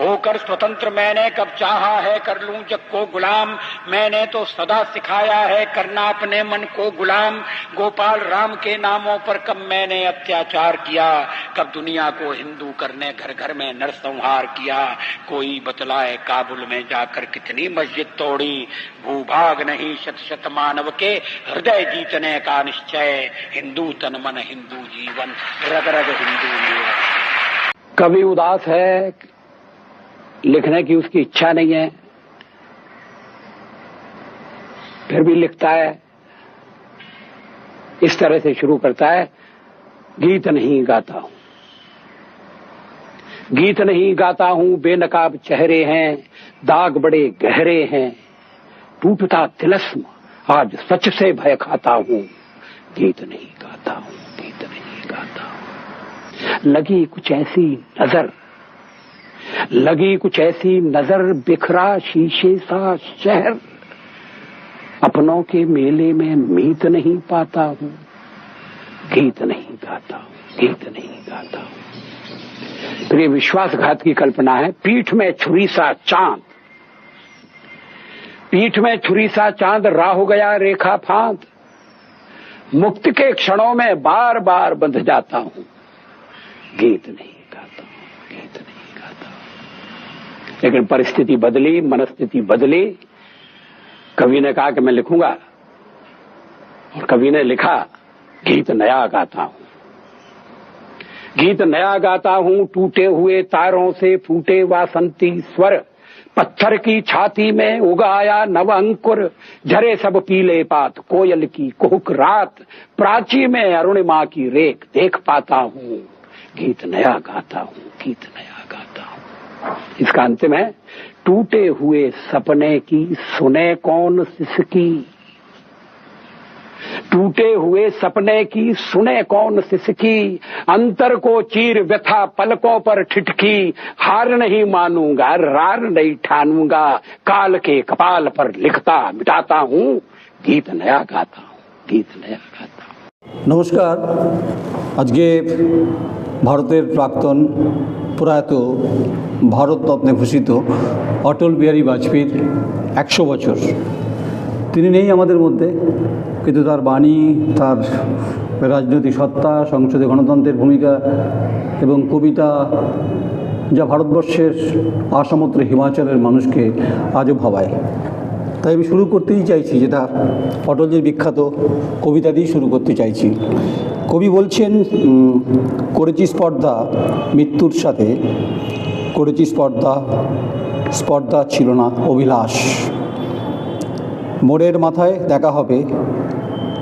होकर स्वतंत्र मैंने कब चाहा है कर लूँ जग को गुलाम। मैंने तो सदा सिखाया है करना अपने मन को गुलाम। गोपाल राम के नामों पर कब मैंने अत्याचार किया। कब दुनिया को हिंदू करने घर घर में नरसंहार किया। कोई बतलाए काबुल में जाकर कितनी मस्जिद तोड़ी। भूभाग नहीं शत शत मानव के हृदय जीतने का निश्चय। हिंदू तन मन हिंदू जीवन। रग रग हिंदू कवि उदास है लिखने की उसकी इच्छा नहीं है। फिर भी लिखता है। इस तरह से शुरू करता है। गीत नहीं गाता हूँ। गीत नहीं गाता हूँ। बेनकाब चेहरे हैं। दाग बड़े गहरे हैं। टूटता तिलस्म आज सच से भय खाता हूँ। गीत नहीं गाता हूँ। गीत नहीं गाता हूँ। लगी कुछ ऐसी नज़र लगी कुछ ऐसी नज़र बिखरा शीशे सा शहर। अपनों के मेले में मीत नहीं पाता हूँ। गीत नहीं गाता हूँ, गीत नहीं गाता हूँ। फिर ये विश्वासघात की कल्पना है, पीठ में छुरी सा चाँद। पीठ में छुरी सा चाँद, राह हो गया रेखा फांद। मुक्त के क्षणों में बार बार बंध जाता हूँ। गीत नहीं गाता हूँ, गीत नहीं लेकिन परिस्थिति बदली, मनस्थिति बदली। कवि ने कहा कि मैं लिखूँगा, और कवि ने लिखा, गीत नया गाता हूँ। गीत नया गाता हूँ, टूटे हुए तारों से फूटे वासंती स्वर। पत्थर की छाती में उगाया नव अंकुर। झरे सब पीले पात, कोयल की कुहक रात। प्राची में अरुणिमा की रेख देख पाता हूँ। गीत नया गाता हूँ, गीत नया। इसका अंतिम है टूटे हुए सपने की सुने कौन सिसकी टूटे हुए सपने की सुने कौन सिसकी अंतर को चीर व्यथा पलकों पर ठिठकी हार नहीं मानूंगा रार नहीं ठानूंगा काल के कपाल पर लिखता मिटाता हूं गीत नया गाता हूं गीत नया गाता हूं নমস্কার আজকে ভারতের প্রাক্তন প্রয়াত ভারতরত্নে ভূষিত অটল বিহারী বাজপেয়ীর একশো বছর। তিনি নেই আমাদের মধ্যে, কিন্তু তার বাণী, তার রাজনৈতিক সত্তা, সংসদে গণতন্ত্রের ভূমিকা এবং কবিতা যা ভারতবর্ষের আসামত্র হিমাচলের মানুষকে আজও ভাবায়। তাই আমি শুরু করতেই চাইছি যেটা অটলজির বিখ্যাত কবিতা দিয়ে শুরু করতে চাইছি। কবি বলছেন করেছি স্পর্ধা মৃত্যুর সাথে। করেছি স্পর্ধা স্পর্ধা ছিল না, অভিলাষ। মোড়ের মাথায় দেখা হবে,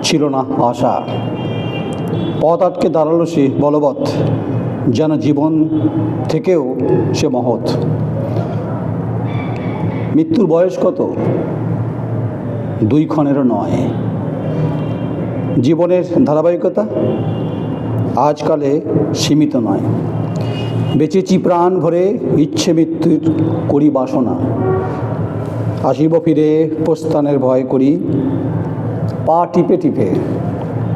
ছিল না আশা। পথ আটকে দাঁড়াল সে বলবৎ, যেন জীবন থেকেও সে মহৎ। মৃত্যুর বয়স কত? দুই ক্ষণেরও নয়। জীবনের ধারাবাহিকতা আজকালে সীমিত নয়। বেঁচেছি প্রাণ ভরে ইচ্ছে মৃত্যুর করি বাসনা। আসিব ফিরে প্রস্থানের ভয় করি। পা টিপে টিপে,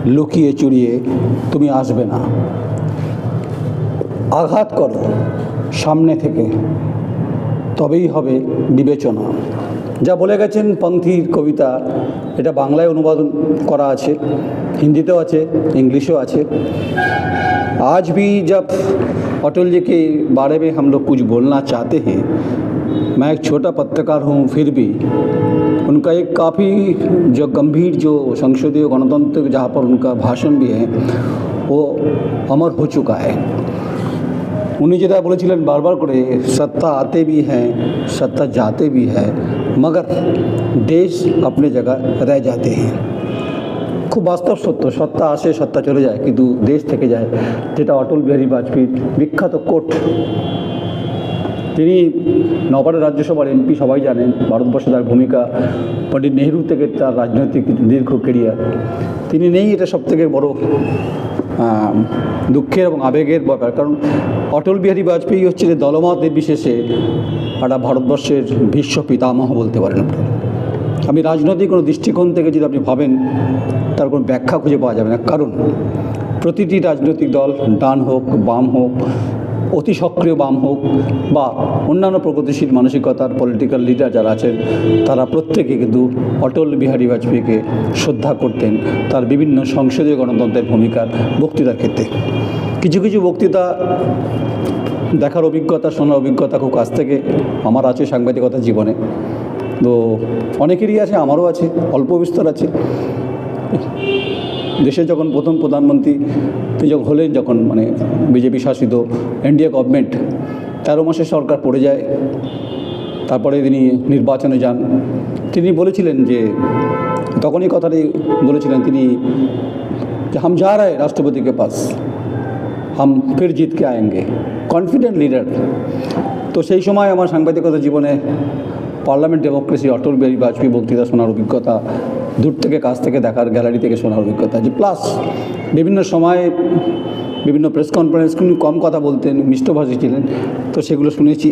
লুকিয়ে চুরিয়ে তুমি আসবে না। আঘাত করো সামনে থেকে, তবেই হবে বিবেচনা। যা বলে গেছেন পন্থীর কবিতা এটা বাংলায় অনুবাদ করা আছে হিন্দিতেও আছে इंग्लिशो আছে आज भी जब अटल जी के बारे में हम लोग कुछ बोलना चाहते हैं मैं एक छोटा पत्रकार हूँ फिर भी उनका एक काफ़ी जो गंभीर जो संसदीय गणतंत्र जहाँ पर उनका भाषण भी है वो अमर हो चुका है উনি যেটা বলেছিলেন বারবার করে সত্তা আতে भी हैं सत्ता जाते भी है মগর দেশ আপনি জায়গা রয়ে যাতে হ্যাঁ খুব বাস্তব সত্য সত্তা আসে সত্তা চলে যায় কিন্তু দেশ থেকে যায় যেটা অটল বিহারী বাজপেয়ীর বিখ্যাত কোট তিনি নবান্ন রাজ্যসভার এমপি সবাই জানেন ভারতবর্ষে তার ভূমিকা। পণ্ডিত নেহরু থেকে তার রাজনৈতিক দীর্ঘ কেরিয়ার তিনি নেই এটা সবথেকে বড় দুঃখের এবং আবেগের ব্যাপার। কারণ অটল বিহারী বাজপেয়ী হচ্ছে যে দলমত নির্বিশেষে একটা ভারতবর্ষের বিশ্ব পিতামহ বলতে পারেন আমি রাজনৈতিক কোনো দৃষ্টিকোণ থেকে যদি আপনি ভাবেন, তার কোনো ব্যাখ্যা খুঁজে পাওয়া যাবে না। কারণ প্রতিটি রাজনৈতিক দল ডান হোক, বাম হোক অতি সক্রিয় বাম হোক বা অন্যান্য প্রগতিশীল মানসিকতার পলিটিক্যাল লিডার যারা আছেন, তারা প্রত্যেকে কিন্তু অটল বিহারী বাজপেয়ীকে শ্রদ্ধা করতেন। তার বিভিন্ন সংসদীয় গণতন্ত্রের ভূমিকার বক্তৃতার ক্ষেত্রে। কিছু কিছু বক্তৃতা দেখার অভিজ্ঞতা, শোনার অভিজ্ঞতা খুব কাছ থেকে আমার আছে সাংবাদিকতা জীবনে। তো অনেকেরই আছে, আমারও আছে, অল্প বিস্তর আছে। দেশে যখন প্রথম প্রধানমন্ত্রী যখন হলেন, যখন মানে বিজেপি শাসিত এনডিএ গভর্নমেন্ট, তেরো মাসের সরকার পড়ে যায়, তারপরে তিনি নির্বাচনে যান। তিনি বলেছিলেন যে, তখনই কথাটি বলেছিলেন তিনি যে, হাম যা রায় রাষ্ট্রপতি কে পাস, হাম ফির জিতকে আয়েঙ্গে কনফিডেন্ট লিডার তো সেই সময় আমার সাংবাদিকতা জীবনে পার্লামেন্ট ডেমোক্রেসি, অটল বিহারী বাজপেয়ী বক্তৃতা শোনার অভিজ্ঞতা, দূর থেকে, কাছ থেকে দেখার গ্যালারি থেকে শোনার অভিজ্ঞতা, যে প্লাস বিভিন্ন সময়ে বিভিন্ন প্রেস কনফারেন্স কিন্তু কম কথা বলতেন, মিষ্টভাষী ছিলেন, তো সেগুলো শুনেছি।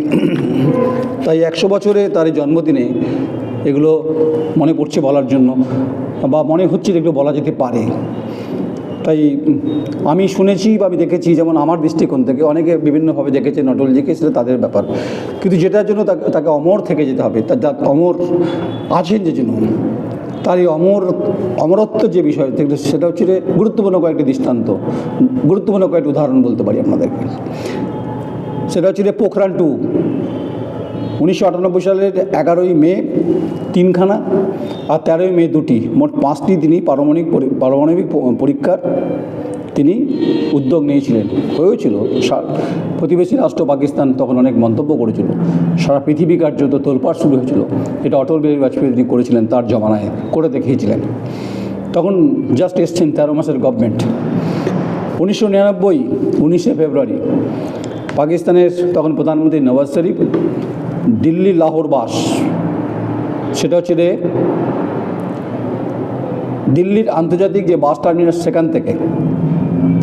তাই একশো বছরে তার জন্মদিনে এগুলো মনে পড়ছে বলার জন্য, বা মনে হচ্ছে এগুলো বলা যেতে পারে। তাই আমি শুনেছি বা আমি দেখেছি, যেমন আমার দৃষ্টিকোণ থেকে অনেকে বিভিন্নভাবে দেখেছে নটলজিকে সেটা তাদের ব্যাপার। কিন্তু যেটার জন্য তাকে অমর থেকে যেতে হবে, তার যা অমর আছেন যে জন্য তার এই অমর, অমরত্ব যে বিষয় সেটা হচ্ছে গুরুত্বপূর্ণ কয়েকটি দৃষ্টান্ত, গুরুত্বপূর্ণ কয়েকটি উদাহরণ বলতে পারি আপনাদেরকে। সেটা হচ্ছে পোখরান টু উনিশশো আটানব্বই সালের এগারোই মে তিনখানা আর তেরোই মে দুটি। মোট পাঁচটি তিনি পারমাণবিক পারমাণবিক পরীক্ষার তিনি উদ্যোগ নিয়েছিলেন। হয়েছিল প্রতিবেশী রাষ্ট্র পাকিস্তান তখন অনেক মন্তব্য করেছিল। সারা পৃথিবী কার্যত তোলপাড় শুরু হয়েছিল। এটা অটল বিহারী বাজপেয়ী তিনি করেছিলেন তার জমানায় করে দেখিয়েছিলেন। তখন জাস্ট এসছেন তেরো মাসের গভর্নমেন্ট উনিশশো নিরানব্বই, উনিশে ফেব্রুয়ারি পাকিস্তানের তখন প্রধানমন্ত্রী নওয়াজ শরীফ দিল্লি লাহোর বাস। সেটা হচ্ছে রে দিল্লির আন্তর্জাতিক যে বাস টার্মিনাস সেখান থেকে,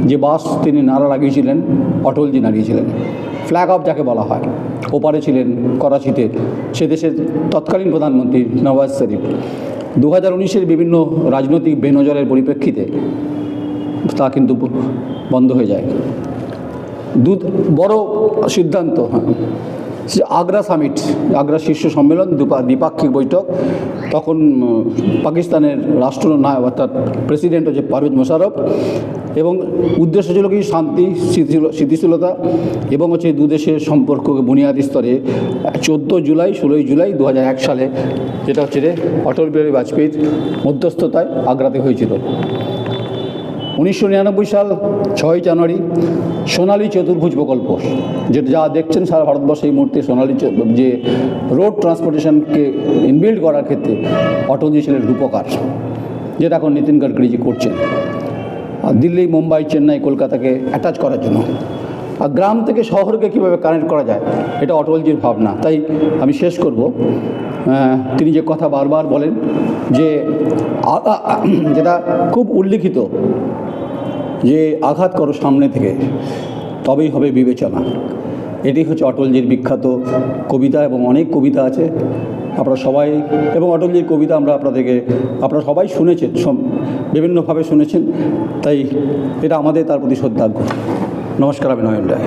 যে বাস তিনি নাড়া লাগিয়েছিলেন, অটলজি নাড়িয়েছিলেন ফ্ল্যাগ অফ যাকে বলা হয়, ওপারে ছিলেন করাচিতে, সে দেশের তৎকালীন প্রধানমন্ত্রী নওয়াজ শরীফ। দু হাজার উনিশের বিভিন্ন রাজনৈতিক বেনজরের পরিপ্রেক্ষিতে তা কিন্তু বন্ধ হয়ে যায়। দু বড় সিদ্ধান্ত হ্যাঁ। আগ্রা সামিট, আগ্রা শীর্ষ সম্মেলন দ্বিপাক্ষিক বৈঠক, তখন পাকিস্তানের রাষ্ট্রনায়ক অর্থাৎ প্রেসিডেন্ট হচ্ছে পারভেজ মোশারফ এবং উদ্দেশ্য ছিল কি? শান্তি স্থিতিশীলতা এবং হচ্ছে দু দেশের সম্পর্ককে বুনিয়াদি স্তরে। চোদ্দ জুলাই, ষোলোই জুলাই দু হাজার এক সালে যেটা হচ্ছে অটল বিহারী বাজপেয়ীর মধ্যস্থতায় আগ্রাতে হয়েছিল। উনিশশো নিরানব্বই সাল ছয় জানুয়ারি সোনালী চতুর্ভুজ প্রকল্প, যেটা যা দেখছেন সারা ভারতবর্ষে এই মুহূর্তে সোনালী যে রোড ট্রান্সপোর্টেশনকে ইনবিল্ড করার ক্ষেত্রে অটলজি ছিলেন রূপকার, যেটা এখন নীতিন গডকরিজি করছেন। আর দিল্লি, মুম্বাই, চেন্নাই, কলকাতাকে অ্যাটাচ করার জন্য। আর গ্রাম থেকে শহরকে কীভাবে কানেক্ট করা যায়, এটা অটলজির ভাবনা। তাই আমি শেষ করব। তিনি যে কথা বারবার বলেন যে যেটা খুব উল্লিখিত যে আঘাত করো সামনে থেকে, তবেই হবে বিবেচনা। এটি হচ্ছে অটলজির বিখ্যাত কবিতা এবং অনেক কবিতা আছে। আপনারা সবাই, এবং অটলজির কবিতা আমরা আপনাদেরকে, আপনারা সবাই শুনেছেন বিভিন্নভাবে শুনেছেন, তাই এটা আমাদের তার প্রতি শ্রদ্ধার্ঘ্য নমস্কার, আমি নয়ন রায়